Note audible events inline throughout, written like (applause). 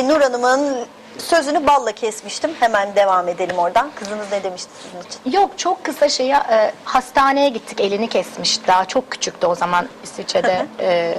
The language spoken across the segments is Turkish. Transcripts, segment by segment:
Nur Hanım'ın sözünü balla kesmiştim. Hemen devam edelim oradan. Kızınız ne demişti sizin için? Yok çok kısa şeye e, hastaneye gittik elini kesmiş daha çok küçüktü o zaman İsviçre'de E,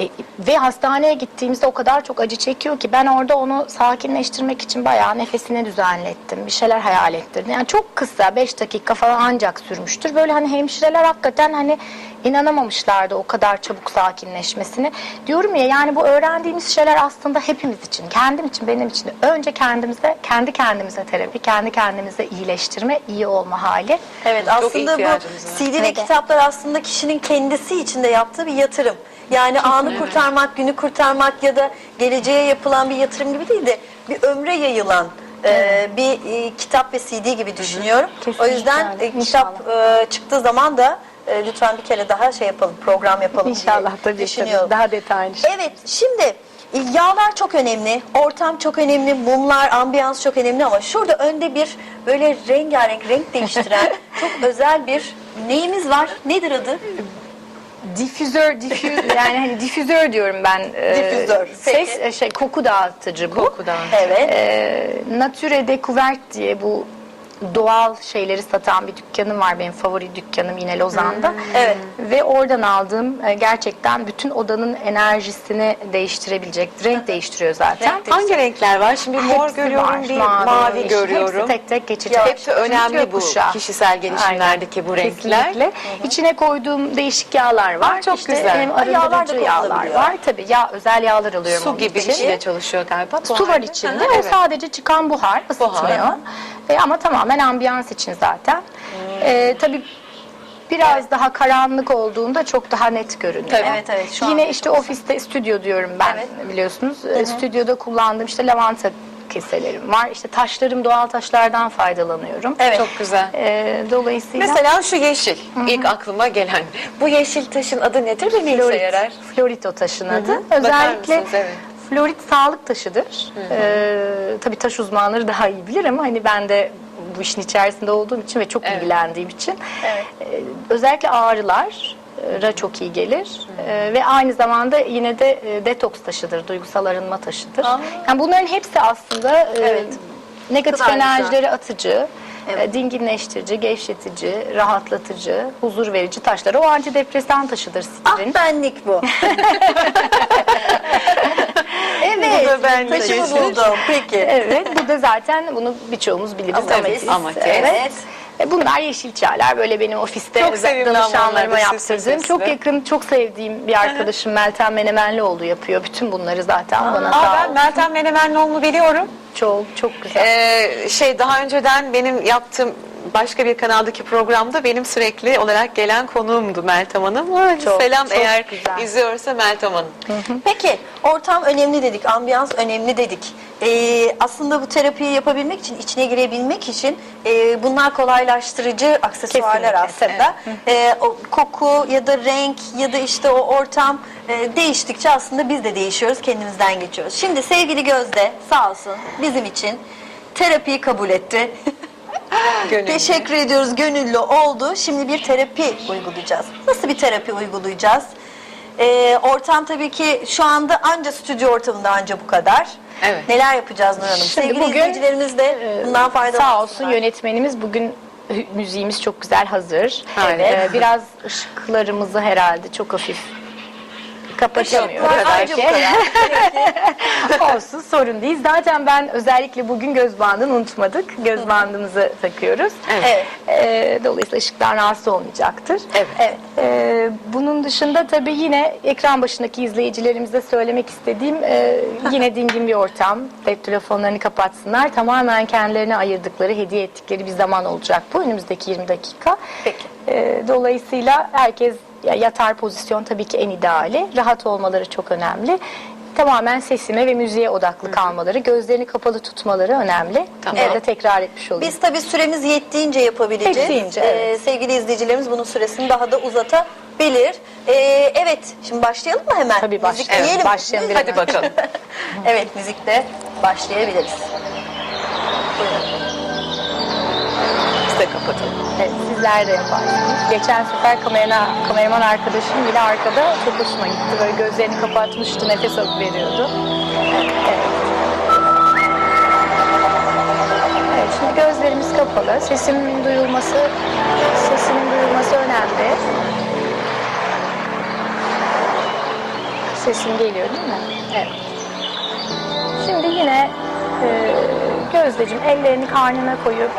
e, ve hastaneye gittiğimizde o kadar çok acı çekiyor ki ben orada onu sakinleştirmek için bayağı nefesini düzenlettim bir şeyler hayal ettirdim yani çok kısa 5 dakika falan ancak sürmüştür böyle hani hemşireler hakikaten hani inanamamışlardı o kadar çabuk sakinleşmesini diyorum ya yani bu öğrendiğimiz şeyler aslında hepimiz için kendim için benim için önce kendimize kendi kendimize terapi kendi kendimize iyileştirme iyi olma hali Evet aslında bu ihtiyacımız var. CD ve Evet. kitaplar aslında kişinin kendisi için de yaptığı bir yatırım. Yani anı kurtarmak, günü kurtarmak ya da geleceğe yapılan bir yatırım gibi değil de bir ömre yayılan e, bir e, kitap ve CD gibi düşünüyorum. O Kesinlikle yüzden öyle. e, kitap e, çıktığı zaman da e, lütfen bir kere daha şey yapalım, program yapalım İnşallah diye tabii, düşünüyorum. tabii daha detaylı. Evet şimdi yağlar çok önemli, ortam çok önemli, mumlar, ambiyans çok önemli ama şurada önde bir böyle rengarenk renk değiştiren (laughs) çok özel bir neyimiz var? Nedir adı? Difüzör, difüz (laughs) yani hani difüzör diyorum ben. Difüzör, Ses peki. e, şey koku dağıtıcı bu. Koku dağıtıcı. Evet. Ee, Nature Découverte diye bu doğal şeyleri satan bir dükkanım var benim favori dükkanım yine Lozan'da. Evet. Ve oradan aldığım e, gerçekten bütün odanın enerjisini değiştirebilecek, renk değiştiriyor zaten. Renk Hangi renkler var? Şimdi mor Hepsi görüyorum, var. bir mavi, yeşil, görüyorum. Hepsi tek tek geçecek. Hepsi Çünkü önemli bu gökkuşağı. kişisel gelişimlerdeki bu renkler. Kesinlikle. İçine koyduğum değişik yağlar var. Aa, çok İşte güzel. Hem Aa, yağlar da yağlar var. Tabii yağ, özel yağlar alıyorum Su gibi için. bir şeyle çalışıyor galiba. Su var içinde. Hı hı, O evet. sadece çıkan buhar, ısıtmıyor. E, ama tamamen ambiyans için zaten. E, tabii biraz daha karanlık olduğunda çok daha net görünüyor. Tabii. Evet, evet, şu Yine işte ofiste stüdyo diyorum ben Evet. biliyorsunuz. E, Stüdyoda kullandığım işte lavanta keselerim var. İşte taşlarım doğal taşlardan faydalanıyorum. Evet. Çok güzel. E, dolayısıyla Mesela şu yeşil, ilk aklıma gelen. Bu yeşil taşın adı nedir ve ne işe Florit, yarar? Florito taşın adı. hı. Bakar Özellikle? Evet. Florit sağlık taşıdır. Ee, tabii taş uzmanları daha iyi bilir ama hani ben de bu işin içerisinde olduğum için ve çok Evet. ilgilendiğim için Evet. e, özellikle ağrılara çok iyi gelir Ee, ve aynı zamanda yine de e, detoks taşıdır, duygusal arınma taşıdır. Aa. Yani bunların hepsi aslında e, Evet. negatif Kadar güzel. enerjileri atıcı, Evet. e, dinginleştirici, gevşetici, rahatlatıcı, huzur verici taşlar. O antidepresan taşıdır Ah sitrin. benlik bu. (laughs) evet. Da benlik. Taşımı buldum. Peki. Evet, bu da zaten bunu birçoğumuz biliriz. Ametis. Ametis. Evet. E, Bunlar yeşil çaylar böyle benim ofiste Çok danışanlarıma ama yaptırdığım. Çok yakın, çok sevdiğim bir arkadaşım Meltem Menemenlioğlu yapıyor. Bütün bunları zaten bana Aa, sağ ben. Meltem Menemenlioğlu'nu biliyorum. Çok çok güzel. Ee, şey daha önceden benim yaptığım başka bir kanaldaki programda benim sürekli olarak gelen konuğumdu Meltem Hanım. Aa, Çok, Selam çok eğer güzel. izliyorsa Meltem Hanım. Peki ortam önemli dedik, ambiyans önemli dedik. Ee, aslında bu terapiyi yapabilmek için, içine girebilmek için e, bunlar kolaylaştırıcı aksesuarlar Kesinlikle, aslında. Ee, o koku ya da renk ya da işte o ortam e, değiştikçe aslında biz de değişiyoruz, kendimizden geçiyoruz. Şimdi sevgili Gözde sağ olsun bizim için terapiyi kabul etti. (gasps) Gönüllü. Teşekkür ediyoruz. Gönüllü oldu. Şimdi bir terapi uygulayacağız. Nasıl bir terapi uygulayacağız? Ee, ortam tabii ki şu anda anca stüdyo ortamında anca bu kadar. Evet. Neler yapacağız Nur Hanım? Şimdi Sevgili bugün, izleyicilerimiz de Ee, bundan faydalansınlar. Sağ olsun yönetmenimiz bugün müziğimiz çok güzel hazır. Harika. Ee, biraz ışıklarımızı herhalde çok hafif kapatamıyoruz. Işık var, anca bu belki. (laughs) Olsun sorun değil. Zaten ben özellikle bugün göz bandını unutmadık. Göz bandımızı takıyoruz. Evet. Ee, dolayısıyla ışıktan rahatsız olmayacaktır. Evet. Evet. Ee, bunun dışında tabii yine ekran başındaki izleyicilerimize söylemek istediğim e, yine dingin bir ortam. Cep telefonlarını kapatsınlar. Tamamen kendilerine ayırdıkları, hediye ettikleri bir zaman olacak bu. Önümüzdeki 20 dakika. Peki. Ee, dolayısıyla herkes yatar pozisyon tabii ki en ideali. Rahat olmaları çok önemli. Tamamen sesime ve müziğe odaklı kalmaları, gözlerini kapalı tutmaları önemli. Tamam. Bunları da tekrar etmiş olayım. Biz tabii süremiz yettiğince yapabileceğiz. Yettiğince, Ee, evet. sevgili izleyicilerimiz bunun süresini daha da uzatabilir. Ee, evet, şimdi başlayalım mı hemen? Tabii baş- Müzik evet, başlayalım bir Hadi bakalım. (laughs) Evet, müzikte başlayabiliriz. Biz de kapatalım sizler de yaparsınız. Geçen sefer kamerana, kameraman arkadaşım bile arkada çok hoşuma gitti. Böyle gözlerini kapatmıştı, nefes alıp veriyordu. Evet. Evet, şimdi gözlerimiz kapalı. Sesimin duyulması, sesimin duyulması önemli. Sesim geliyor değil mi? Evet. Şimdi yine e, Gözdeciğim ellerini karnına koyup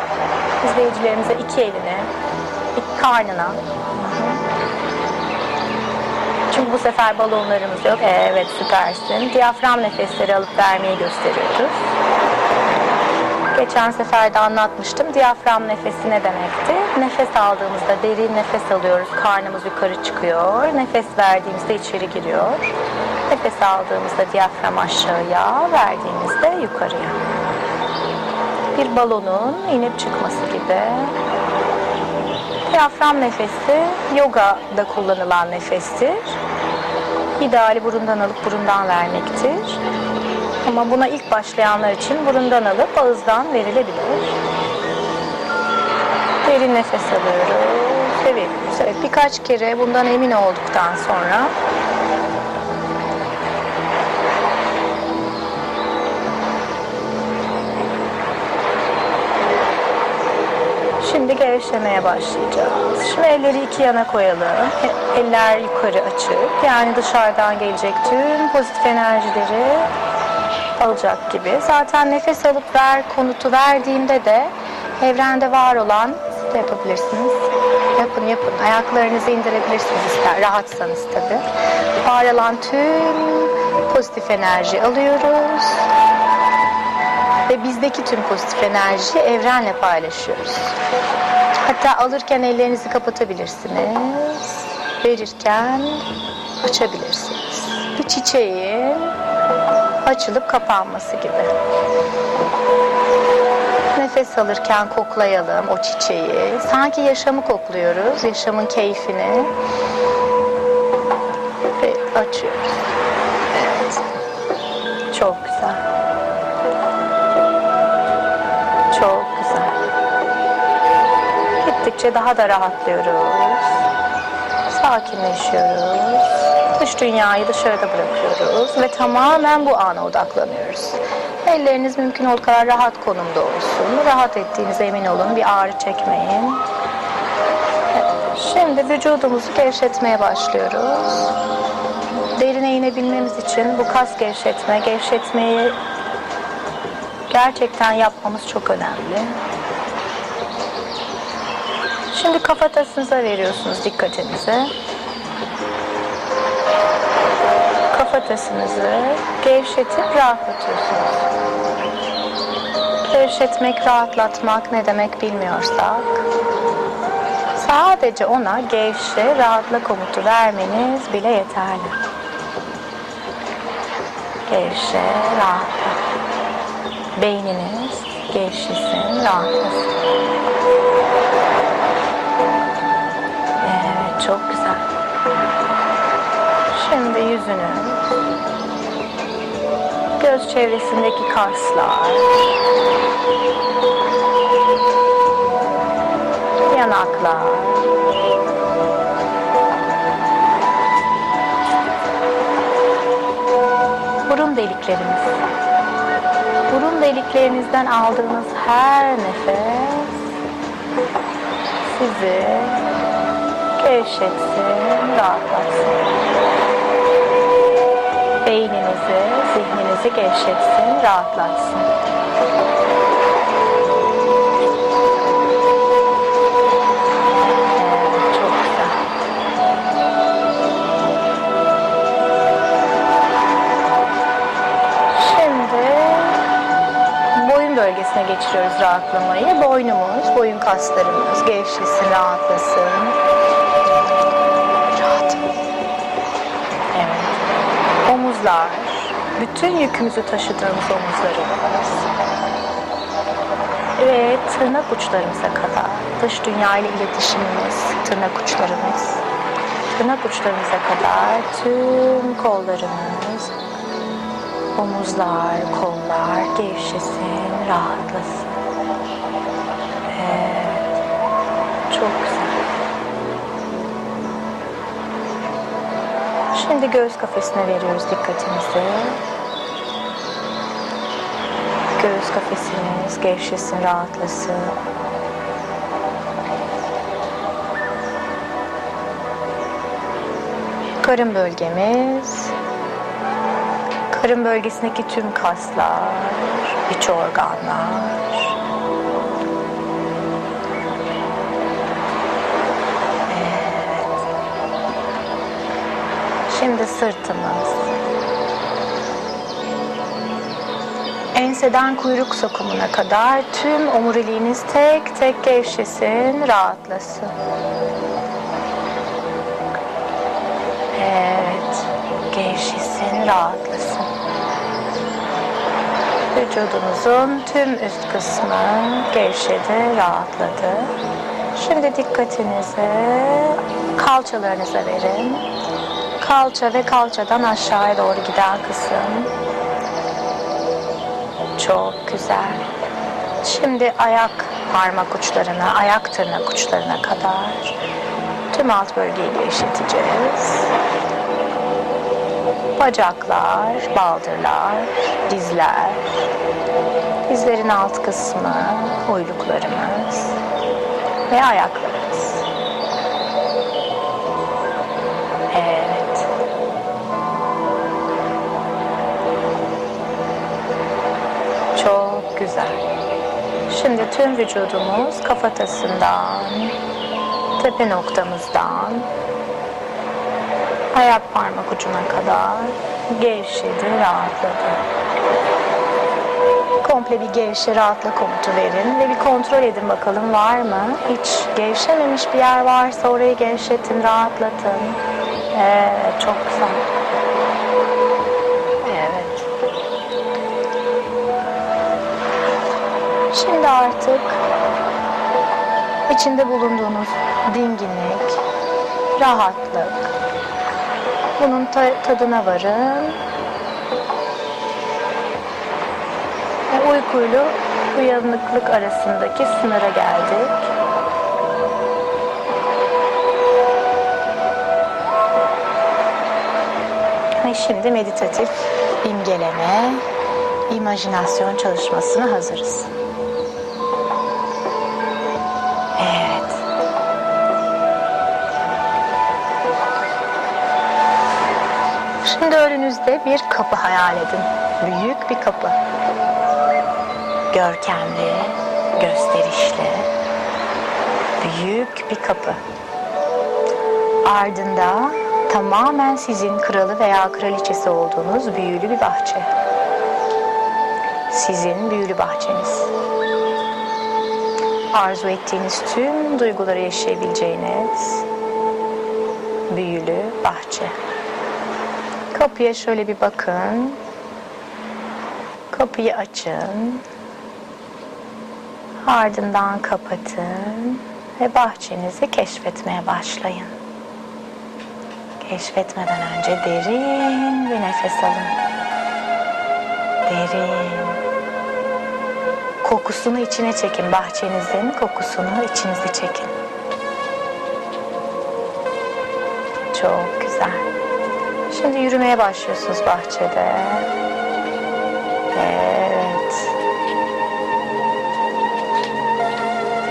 izleyicilerimize iki elini karnına. Çünkü bu sefer balonlarımız yok. Evet süpersin. Diyafram nefesleri alıp vermeyi gösteriyoruz. Geçen sefer de anlatmıştım. Diyafram nefesi ne demekti? Nefes aldığımızda derin nefes alıyoruz. Karnımız yukarı çıkıyor. Nefes verdiğimizde içeri giriyor. Nefes aldığımızda diyafram aşağıya, verdiğimizde yukarıya. Bir balonun inip çıkması gibi. Diyafram nefesi yogada kullanılan nefestir. İdeali burundan alıp burundan vermektir. Ama buna ilk başlayanlar için burundan alıp ağızdan verilebilir. Derin nefes alıyoruz ve. Evet, birkaç kere bundan emin olduktan sonra Şimdi gevşemeye başlayacağız. Şimdi elleri iki yana koyalım. Eller yukarı açık. Yani dışarıdan gelecek tüm pozitif enerjileri alacak gibi. Zaten nefes alıp ver konutu verdiğimde de evrende var olan yapabilirsiniz. Yapın yapın. Ayaklarınızı indirebilirsiniz ister rahatsanız tabii. Var olan tüm pozitif enerji alıyoruz. Ve bizdeki tüm pozitif enerjiyi evrenle paylaşıyoruz. Hatta alırken ellerinizi kapatabilirsiniz. Verirken açabilirsiniz. Bir çiçeğin açılıp kapanması gibi. Nefes alırken koklayalım o çiçeği. Sanki yaşamı kokluyoruz, yaşamın keyfini. Ve açıyoruz. Evet. Çok güzel. Gittikçe daha da rahatlıyoruz. Sakinleşiyoruz. Dış dünyayı dışarıda bırakıyoruz ve tamamen bu ana odaklanıyoruz. Elleriniz mümkün olduğu kadar rahat konumda olsun. Rahat ettiğinize emin olun. Bir ağrı çekmeyin. Şimdi vücudumuzu gevşetmeye başlıyoruz. Derine inebilmemiz için bu kas gevşetme, gevşetmeyi gerçekten yapmamız çok önemli. Şimdi kafatasınıza veriyorsunuz dikkatinizi. Kafatasınızı gevşetip rahatlatıyorsunuz. Gevşetmek, rahatlatmak ne demek bilmiyorsak sadece ona gevşe, rahatla komutu vermeniz bile yeterli. Gevşe, rahatla beyniniz gevşesin, rahatlasın. Çok güzel. Şimdi yüzünüz, göz çevresindeki kaslar, yanaklar, burun deliklerimiz. Burun deliklerinizden aldığınız her nefes sizi gevşetsin, rahatlatsın. Beyninizi, zihninizi gevşetsin, rahatlatsın. Bölgesine geçiriyoruz rahatlamayı. Boynumuz, boyun kaslarımız gevşesin, rahatlasın. Rahat. Evet. Omuzlar, bütün yükümüzü taşıdığımız omuzlarımız. Ve tırnak uçlarımıza kadar, dış dünya ile iletişimimiz, tırnak uçlarımız. Tırnak uçlarımıza kadar tüm kollarımız, Omuzlar, kollar gevşesin, rahatlasın. Evet. Çok güzel. Şimdi göğüs kafesine veriyoruz dikkatimizi. Göğüs kafesimiz gevşesin, rahatlasın. Karın bölgemiz. Karın bölgesindeki tüm kaslar, iç organlar. Şimdi sırtımız. Enseden kuyruk sokumuna kadar tüm omuriliğiniz tek tek gevşesin, rahatlasın. Evet, gevşesin, rahatlasın. Vücudunuzun tüm üst kısmı gevşedi, rahatladı. Şimdi dikkatinizi kalçalarınıza verin. Kalça ve kalçadan aşağıya doğru giden kısım. Çok güzel. Şimdi ayak parmak uçlarına, ayak tırnak uçlarına kadar tüm alt bölgeyi gevşeteceğiz. Bacaklar, baldırlar, dizler, dizlerin alt kısmı, uyluklarımız ve ayaklarımız. Şimdi tüm vücudumuz kafatasından, tepe noktamızdan, ayak parmak ucuna kadar gevşedi, rahatladı. Komple bir gevşe, rahatla komutu verin ve bir kontrol edin bakalım var mı? Hiç gevşememiş bir yer varsa orayı gevşetin, rahatlatın. Evet, çok güzel. Şimdi artık içinde bulunduğunuz dinginlik, rahatlık, bunun ta- tadına varın. Ve uykuyla uyanıklık arasındaki sınıra geldik. Ve şimdi meditatif imgeleme, imajinasyon çalışmasına hazırız. Şimdi önünüzde bir kapı hayal edin. Büyük bir kapı. Görkemli, gösterişli, büyük bir kapı. Ardında tamamen sizin kralı veya kraliçesi olduğunuz büyülü bir bahçe. Sizin büyülü bahçeniz. Arzu ettiğiniz tüm duyguları yaşayabileceğiniz büyülü bahçe. Kapıya şöyle bir bakın. Kapıyı açın. Ardından kapatın ve bahçenizi keşfetmeye başlayın. Keşfetmeden önce derin bir nefes alın. Derin. Kokusunu içine çekin. Bahçenizin kokusunu içinize çekin. Çok. Şimdi yürümeye başlıyorsunuz bahçede. Evet.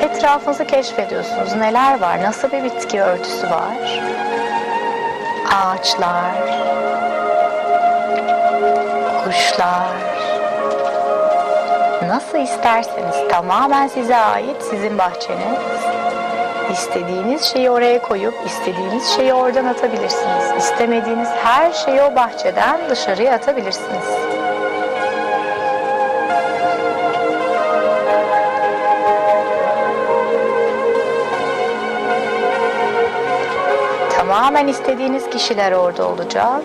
Etrafınızı keşfediyorsunuz. Neler var? Nasıl bir bitki örtüsü var? Ağaçlar, kuşlar. Nasıl isterseniz tamamen size ait sizin bahçeniz. İstediğiniz şeyi oraya koyup istediğiniz şeyi oradan atabilirsiniz. İstemediğiniz her şeyi o bahçeden dışarıya atabilirsiniz. Tamamen istediğiniz kişiler orada olacak.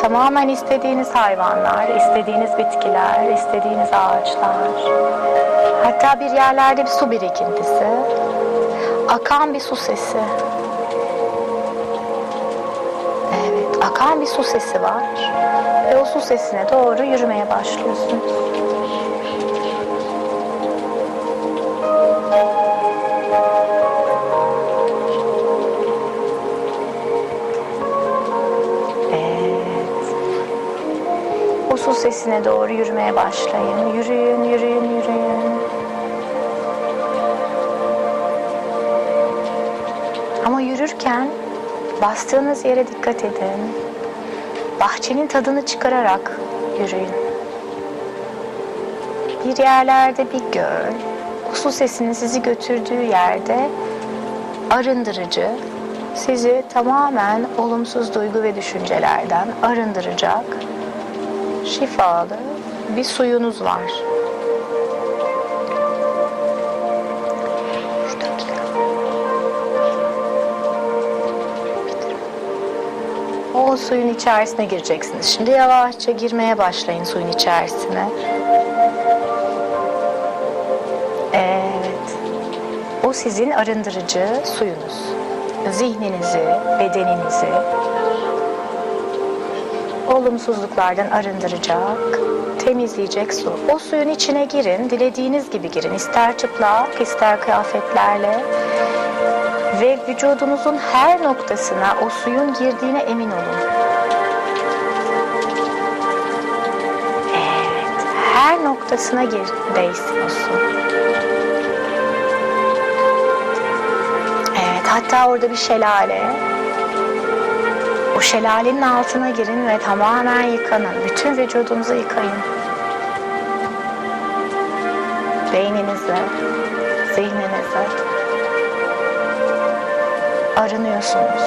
Tamamen istediğiniz hayvanlar, istediğiniz bitkiler, istediğiniz ağaçlar. Hatta bir yerlerde bir su birikintisi. Akan bir su sesi. Evet, akan bir su sesi var. Ve o su sesine doğru yürümeye başlıyorsunuz. Evet. O su sesine doğru yürümeye başlayın. Yürüyün, yürüyün, yürüyün. Ama yürürken Bastığınız yere dikkat edin. Bahçenin tadını çıkararak yürüyün. Bir yerlerde bir göl, su sesinin sizi götürdüğü yerde arındırıcı, sizi tamamen olumsuz duygu ve düşüncelerden arındıracak şifalı bir suyunuz var. Suyun içerisine gireceksiniz. Şimdi yavaşça girmeye başlayın suyun içerisine. Evet. O sizin arındırıcı suyunuz. Zihninizi, bedeninizi olumsuzluklardan arındıracak, temizleyecek su. O suyun içine girin, dilediğiniz gibi girin. İster çıplak, ister kıyafetlerle. Ve vücudunuzun her noktasına o suyun girdiğine emin olun. Noktasına su. Evet, hatta orada bir şelale. O şelalenin altına girin ve tamamen yıkanın. Bütün vücudunuzu yıkayın. Beyninize, zihninize. Arınıyorsunuz.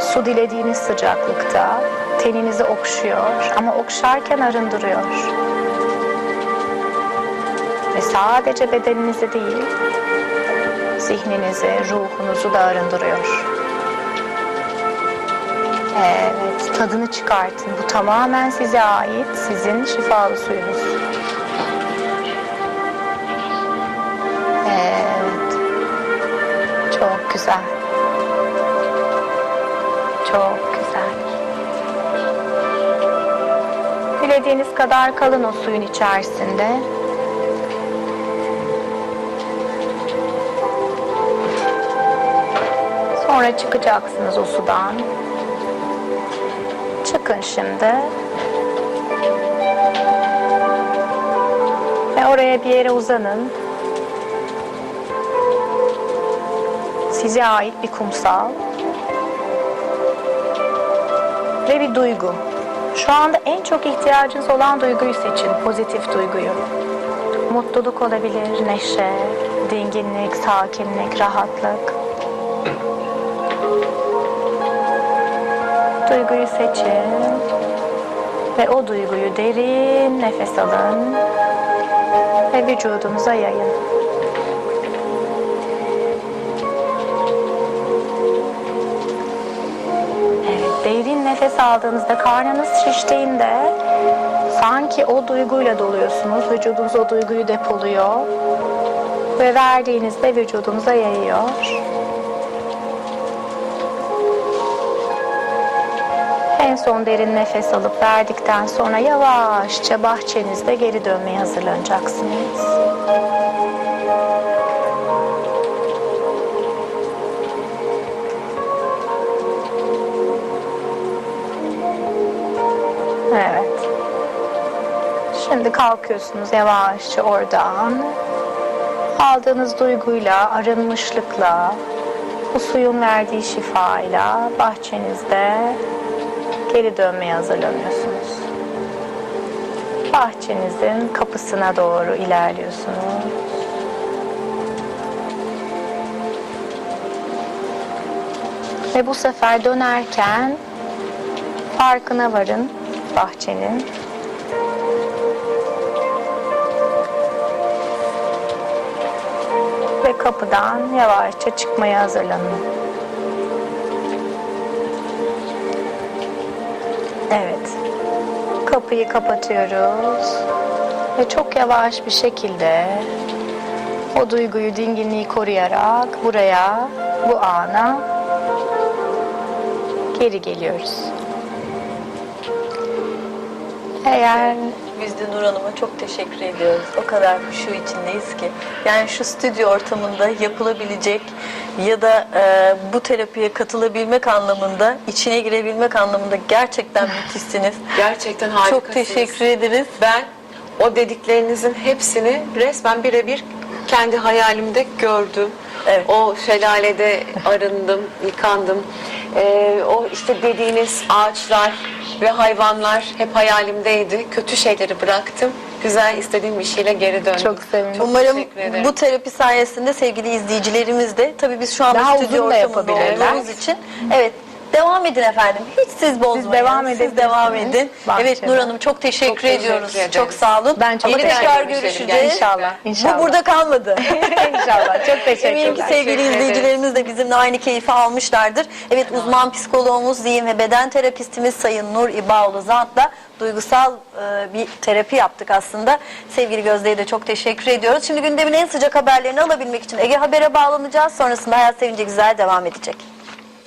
Su dilediğiniz sıcaklıkta teninizi okşuyor ama okşarken arındırıyor. Sadece bedeninizi değil, zihninizi, ruhunuzu da arındırıyor. Evet, tadını çıkartın. Bu tamamen size ait, sizin şifalı suyunuz. Evet. Çok güzel. Çok güzel. Dilediğiniz kadar kalın o suyun içerisinde. Sonra çıkacaksınız o sudan. Çıkın şimdi. Ve oraya bir yere uzanın. Size ait bir kumsal. Ve bir duygu. Şu anda en çok ihtiyacınız olan duyguyu seçin. Pozitif duyguyu. Mutluluk olabilir, neşe, dinginlik, sakinlik, rahatlık. Duyguyu seçin ve o duyguyu derin nefes alın ve vücudunuza yayın. Evet, derin nefes aldığınızda karnınız şiştiğinde sanki o duyguyla doluyorsunuz. Vücudunuz o duyguyu depoluyor ve verdiğinizde vücudunuza yayıyor. En son derin nefes alıp verdikten sonra yavaşça bahçenizde geri dönmeye hazırlanacaksınız. Evet. Şimdi kalkıyorsunuz yavaşça oradan. Aldığınız duyguyla, arınmışlıkla, bu suyun verdiği şifayla bahçenizde geri dönmeye hazırlanıyorsunuz. Bahçenizin kapısına doğru ilerliyorsunuz. Ve bu sefer dönerken farkına varın bahçenin. Ve kapıdan yavaşça çıkmaya hazırlanın. Evet. Kapıyı kapatıyoruz. Ve çok yavaş bir şekilde o duyguyu, dinginliği koruyarak buraya, bu ana geri geliyoruz. Eğer Biz de Nur Hanım'a çok teşekkür ediyoruz. O kadar şu içindeyiz ki. Yani şu stüdyo ortamında yapılabilecek ya da e, bu terapiye katılabilmek anlamında, içine girebilmek anlamında gerçekten (laughs) müthişsiniz. Gerçekten harikasınız. Çok teşekkür ederiz. Ben o dediklerinizin hepsini resmen birebir kendi hayalimde gördüm. Evet. O şelalede arındım, yıkandım. Ee, o işte dediğiniz ağaçlar ve hayvanlar hep hayalimdeydi. Kötü şeyleri bıraktım. Güzel istediğim bir şeyle geri döndüm. Çok sevindim. Çok Umarım teşekkür ederim. bu terapi sayesinde sevgili izleyicilerimiz de tabii biz şu an Daha bir stüdyo uzun da ortamında yapabilirler. olduğumuz için evet devam edin efendim. Hiç siz bozmayın. devam Siz edebilirsiniz. devam edin. Bahçede. Evet Nur Hanım çok teşekkür Çok teşekkür ediyoruz. ederim. Çok sağ olun. Ben çok teşekkür tekrar görüşeceğiz. İnşallah, inşallah. Bu burada kalmadı. (laughs) İnşallah. Çok teşekkürler. Eminim ki sevgili Teşekkür izleyicilerimiz de bizimle aynı keyfi almışlardır. Evet uzman psikoloğumuz, zihin ve beden terapistimiz Sayın Nur İbaoğlu Zant'la duygusal e, bir terapi yaptık aslında. Sevgili Gözde'ye de çok teşekkür ediyoruz. Şimdi gündemin en sıcak haberlerini alabilmek için Ege Haber'e bağlanacağız. Sonrasında Hayat Sevince Güzel devam edecek.